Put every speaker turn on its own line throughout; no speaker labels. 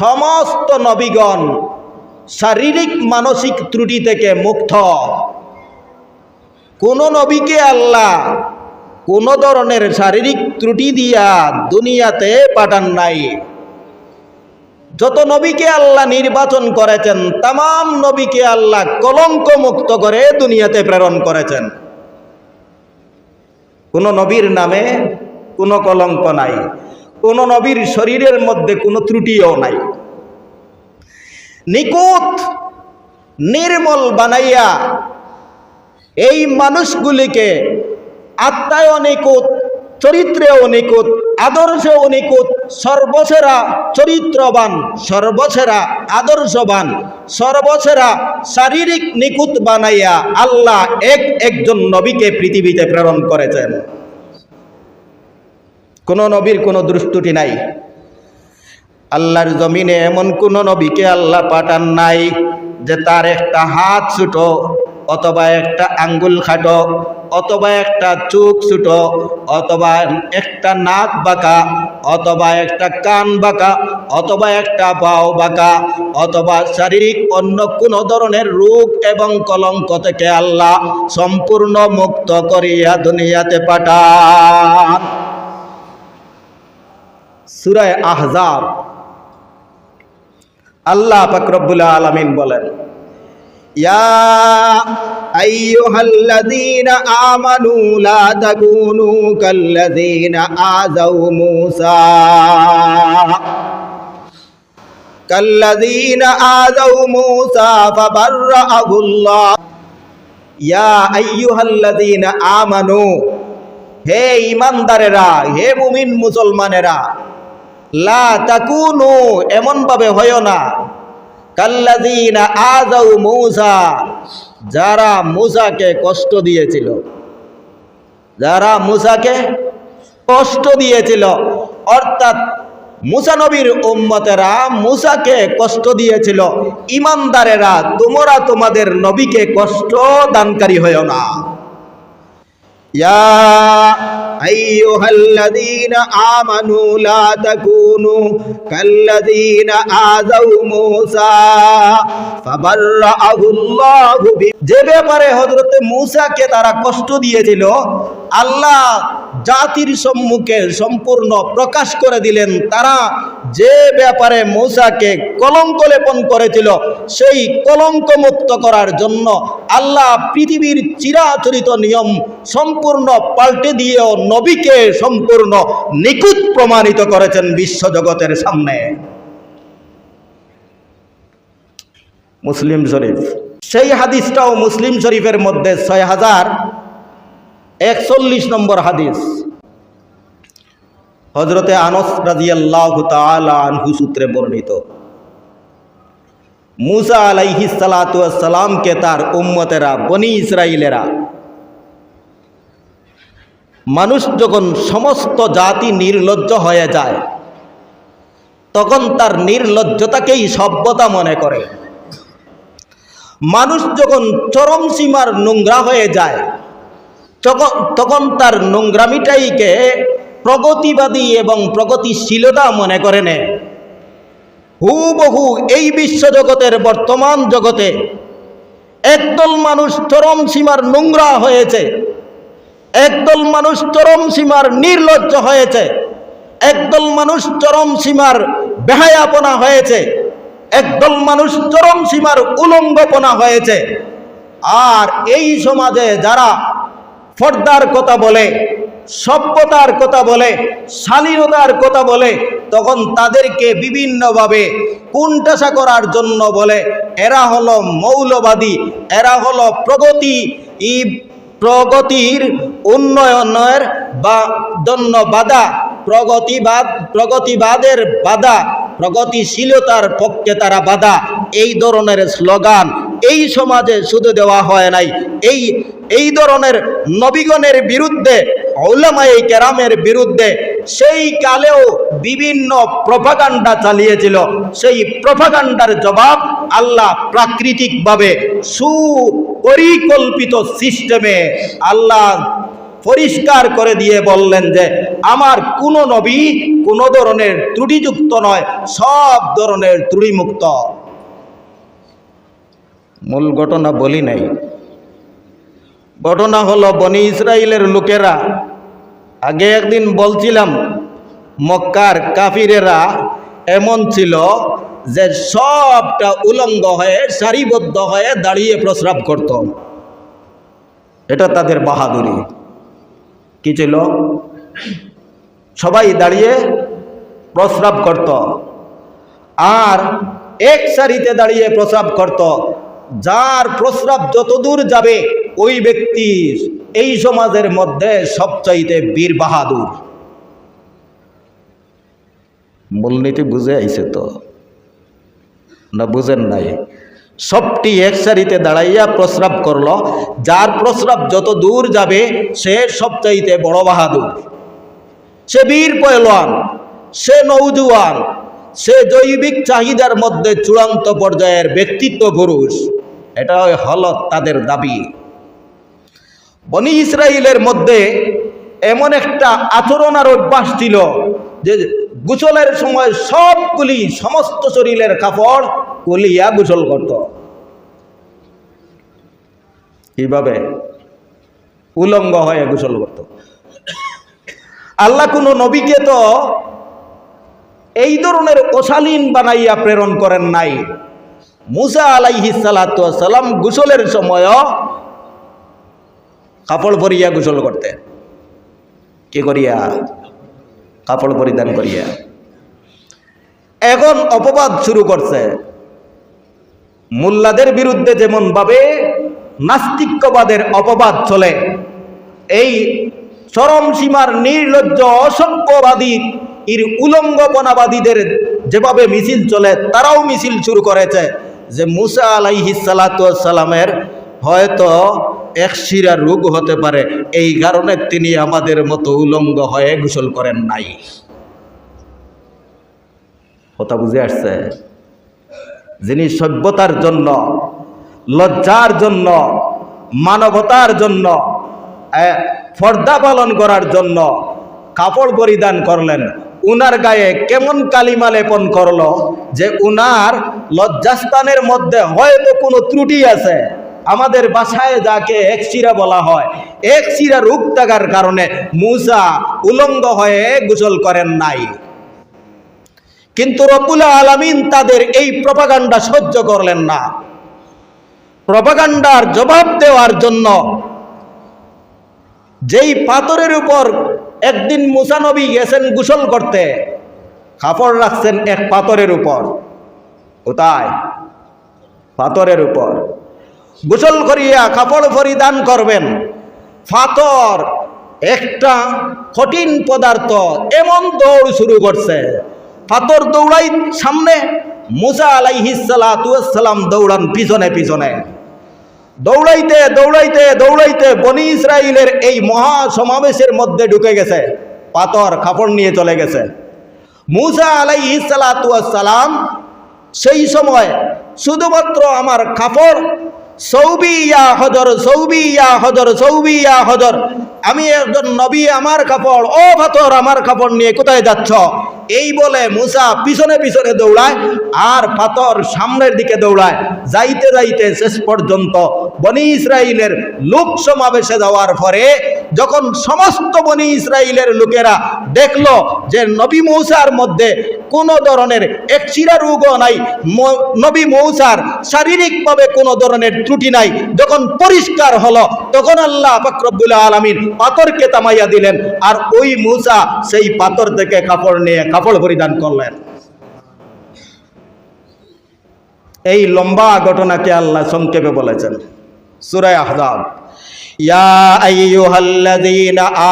সমস্ত নবীগণ শারীরিক, মানসিক ত্রুটি থেকে মুক্ত। কোন নবীকে আল্লাহ কোন ধরনের শারীরিক ত্রুটি দিয়া দুনিয়াতে পাঠান নাই। যত নবীকে আল্লাহ নির্বাচন করেছেন তাম নবীকে আল্লাহ কলঙ্ক মুক্ত করে দুনিয়াতে প্রেরণ করেছেন। কোন নবীর নামে কোনো কলঙ্ক নাই। কোন নবীর শরীরের মধ্যে কোনো ত্রুটিও নাই। নিকুত নির্মল বানাইয়া এই মানুষগুলিকে আত্মায় নিকুত চরিত্রেও নিকুত আদর্শেও নিকুত সর্বসেরা চরিত্রবান, সর্বসেরা আদর্শবান, সর্বসেরা শারীরিক নিকুত বানাইয়া আল্লাহ এক একজন নবীকে পৃথিবীতে প্রেরণ করেছেন। কোন নবীর কোনো দুষ্টুটি নাই। আল্লাহর জমিনে এমন কোন নবীকে আল্লাহ পাঠান নাই যে তার একটা হাত ছুটো, অথবা একটা আঙ্গুল খাটো, অথবা একটা চোখ ছুটো, অথবা একটা নাক বাঁকা, অথবা একটা কান বাঁকা, অথবা একটা পাও বাঁকা, অথবা শারীরিক অন্য কোনো ধরনের রোগ এবং কলঙ্ক থেকে আল্লাহ সম্পূর্ণ মুক্ত করিয়া দুনিয়াতে পাঠান। সুরায় আহজাব। আল্লাহ পাকরবুল আলমিন বলেন কাল্লাযীনা আযাউ মূসা ফাবাররাহুল্লাহ। ইয়া আইয়ুহাল্লাযীনা আমানু, হে ইমানদারেরা, হে মুমিন মুসলমানেরা লা তাকুনু এমন ভাবে হয় না। কাল্লাদিনা আজাউ মৌসা, যারা মুসাকে কষ্ট দিয়েছিল। যারা মুসাকে কষ্ট দিয়েছিল, অর্থাৎ মুসা নবীর উম্মতেরা মুসাকে কষ্ট দিয়েছিল। ইমানদারেরা, তোমরা তোমাদের নবীকে কষ্ট দানকারী হয়েও না। يا أيها الذين آمنوا لا تكونوا كالذين آذوا موسى فبرأه الله به যে ব্যাপারে হযরতে মূসাকে তারা কষ্ট দিয়েছিল আল্লাহ জাতির সম্মুখে সম্পূর্ণ প্রকাশ করে দিলেন তারা যে ব্যাপারে মৌসাকে কলঙ্ক লেপন করেছিল সেই কলঙ্ক মুক্ত করার জন্য আল্লাহ পৃথিবীর চিরাচরিত নিয়ম সম্পূর্ণ পাল্টে দিয়েও নবীকে সম্পূর্ণ নিকুত প্রমাণিত করেছেন বিশ্বজগতের সামনে। মুসলিম শরীফ। সেই হাদিসটাও মুসলিম শরীফের মধ্যে ছয় হাজার একচল্লিশ নম্বর হাদিস। হজরতে আনস রাজিয়াল্লাহ সূত্রে বর্ণিত। মুসা আলাইহি সালাতামকে তার উম্মতেরা, বনি ইসরাইলেরা মানুষ যখন সমস্ত জাতি নির্লজ্জ হয়ে যায়, তখন তার নির্লজ্জতাকেই সভ্যতা মনে করে। মানুষ যখন চরম সীমার নোংরা হয়ে যায় তখন তখন তার নোংরামিটাইকে প্রগতিবাদী এবং প্রগতিশীলতা মনে করে হুবহু এই বিশ্বজগতের বর্তমান জগতে একদল মানুষ চরম সীমার নোংরা হয়েছে, একদল মানুষ চরম সীমার নির্লজ্জ হয়েছে, একদল মানুষ চরম সীমার বেহায়াপনা হয়েছে, একদল মানুষ চরম সীমার উলঙ্গপনা হয়েছে। আর এই সমাজে যারা ফর্দার কথা বলে সভ্যতার কথা বলে, শালীনতার কথা বলে, তখন তাদেরকে বিভিন্নভাবে কুণ্ঠাসা করার জন্য বলে, এরা হলো মৌলবাদী, এরা হলো প্রগতি, ই প্রগতির উন্নয়নের বা জন্য বাধা প্রগতিবাদ, প্রগতিবাদের বাধা, প্রগতিশীলতার পক্ষে তারা বাধা, এই ধরনের স্লোগান, এই সমাজে শুধু দেওয়া হয় নাই, এই এই ধরনের নবীগণের বিরুদ্ধে ওলামাই কেরামের বিরুদ্ধে সেই কালেও বিভিন্ন প্রভাকাণ্ডা চালিয়েছিল। সেই প্রভাকাণ্ডার জবাব আল্লাহ প্রাকৃতিকভাবে সুপরিকল্পিত সিস্টেমে আল্লাহ পরিষ্কার করে দিয়ে বললেন যে, আমার কোনো নবী কোনো ধরনের ত্রুটিযুক্ত নয়, সব ধরনের ত্রুটিমুক্ত। মূল ঘটনা বলি নাই। ঘটনা হলো বনি ইসরায়েলের লোকেরা। আগে একদিন বলছিলাম, মক্কার কাফিরেরা এমন ছিল যে সবটা উলঙ্গ হয়ে, সারিবদ্ধ হয়ে দাঁড়িয়ে প্রস্রাব করত। এটা তাদের বাহাদুরি। কি ছিল? সবাই দাঁড়িয়ে প্রস্রাব করত। আর এক সারিতে দাঁড়িয়ে প্রস্রাব করত। যার প্রস্রাব যতদূর যাবে ওই ব্যক্তি এই সমাজের মধ্যে সবচাইতে বীর বাহাদুর। মূলনীতি বুঝে আইছে তো। না বুঝেন নাই? সবটি এক সারিতে দাঁড়াইয়া প্রস্রাব করল। যার প্রস্রাব যত দূর যাবে, সে সবচাইতে বড় বাহাদুর। সে বীর পয়লোয়ান সে নৌজুয়ান সে জৈবিক চাহিদার মধ্যে চূড়ান্ত পর্যায়ের ব্যক্তিত্ব পুরুষ। এটা হল তাদের দাবি। বনি ইসরায়েলের মধ্যে এমন একটা আচরণ আর অভ্যাস ছিল যে গোসলের সময় সবগুলি সমস্ত শরীরের কাপড় কলিয়া গোসল করত। কীভাবে? উলঙ্গ হয়ে গোসল করত। আল্লাহ কোনো নবীকে তো এই ধরনের অশালীন বানাইয়া প্রেরণ করেন নাই। মুসা আলাইহি সালাম গোসলের সময়ও কাপড় পরিয়া গোসল করতেন কে করিয়া? কাপড় পরিধান করিয়া। এখন অপবাদ শুরু করছে। মোল্লাদের বিরুদ্ধে যেমন ভাবে নাস্তিক্যবাদের অপবাদ চলে, এই চরম সীমার নির্লজ্জ অসভ্যবাদী এর উলঙ্গপনাবাদীদের যেভাবে মিছিল চলে, তারাও মিছিল শুরু করেছে যে মুসা আলাইহি সালামের হয়তো এক শিরা রোগ হতে পারে। এই কারণে তিনি আমাদের মতো উলঙ্গ হয়ে গোসল করেন নাই। কথা বুঝে আসছে? যিনি সভ্যতার জন্য, লজ্জার জন্য, মানবতার জন্য পর্দা পালন করার জন্য কাপড় পরিধান করলেন, উনার গায়ে কেমন কালিমা লেপন করল যে উনার লজ্জাস্থানের মধ্যে হয়তো কোনো ত্রুটি আছে। আমাদের বাসায় যাকে এক শিরা বলা হয়, এক শিরা রূপ থাকার কারণে মুসা উলঙ্গ হয়ে গোসল করেন নাই। কিন্তু রব্বুল আলামিন তাদের এই প্রপাগান্ডা সহ্য করলেন না। প্রপাগান্ডার জবাব দেওয়ার জন্য যেই পাথরের উপর একদিন মুসানবী গেছেন গোসল করতে, কাপড় রাখছেন এক পাথরের উপর। কোথায়? পাথরের উপর। গোসল করিয়া কাপড় পরিধান করবেন। ফাতর একটা কঠিন পদার্থ, এমন দৌড় শুরু করছে। ফাতর দৌড়াই সামনে মুসা আলাইহিসালাম দৌড়ান পিছনে পিছনে। দৌড়াইতে দৌড়াইতে দৌড়াইতে বনি ইসরায়েলের এই মহা সমাবেশের মধ্যে ঢুকে গেছে। পাথর, কাপড় নিয়ে চলে গেছে। মুসা আলাইহিসালাম সেই সময় শুধুমাত্র আমার কাপড় সৌবি ইয়া হজর সৌবি ইয়া হজর আমি একজন নবী, আমার কাপড়, ও ভাতর, আমার কাপড় নিয়ে কোথায় যাচ্ছ? এই বলে মুসা পিছনে পিছনে দৌড়ায় আর পাথর সামনের দিকে দৌড়ায়। যাইতে যাইতে শেষ পর্যন্ত বনি ইসরায়েলের লোক সমাবেশে যাওয়ার পরে যখন সমস্ত বনি ইসরায়েলের লোকেরা দেখল যে নবী মৌসার মধ্যে কোনো ধরনের এক চিরা রোগও নাই নবী মৌসার শারীরিকভাবে কোনো ধরনের ত্রুটি নাই। যখন পরিষ্কার হলো, তখন আল্লাহ ফাকরবুল আলমিন পাথরকে তামাইয়া দিলেন আর ওই মূসা সেই পাথর থেকে কাপড় নিয়ে কাপড় পরিধান করলেন। এই লম্বা ঘটনাকে আল্লাহ সংক্ষেপে বলেছেন। সুরায় আহজাব। ইয়া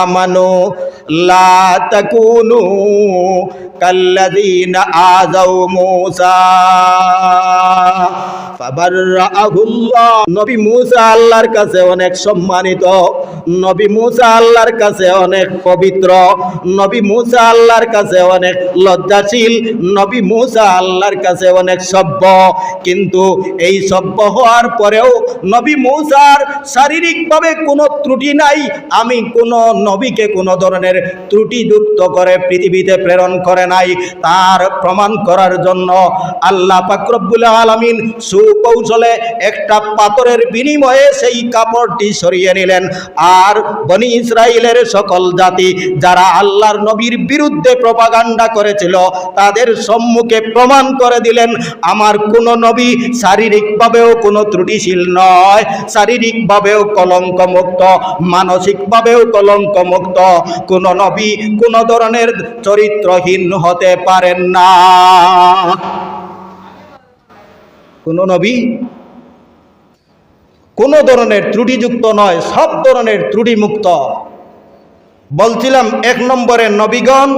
আমানু লা তাকুনু আযাউ মূসা ফাবাররাআহুল্লাহ নবী মূসা আল্লাহর কাছে অনেক সম্মানিত। নবী মূসা আল্লাহর কাছে অনেক পবিত্র। নবী মূসা আল্লাহর কাছে অনেক লজ্জাশীল। নবী মূসা আল্লাহর কাছে অনেক সভ্য। কিন্তু এই সভ্য হওয়ার পরেও নবী মূসার শারীরিকভাবে কোনো ত্রুটি নাই। আমি কোনো নবীকে কোনো ধরনের ত্রুটিযুক্ত করে পৃথিবীতে প্রেরণ করে নাই। তার প্রমাণ করার জন্য আল্লাহ পাকরব্বুল আলমিন সুকৌশলে একটা পাথরের বিনিময়ে সেই কাপড়টি সরিয়ে নিলেন। আর বনি ইসরায়েলের সকল জাতি যারা আল্লাহর নবীর বিরুদ্ধে প্রপাগান্ডা করেছিল, তাদের সম্মুখে প্রমাণ করে দিলেন, আমার কোনো নবী শারীরিকভাবেও কোনো ত্রুটিশীল নয়, শারীরিকভাবেও কলঙ্কমুক্ত, মানসিকভাবেও কলঙ্কমুক্ত। কোন নবী কোন ধরনের চরিত্রহীন হতে পারেন না। কোন নবী কোন ধরনের ত্রুটিযুক্ত নয়, সব ধরনের ত্রুটিমুক্ত। বলছিলাম এক নম্বরের নবীগণ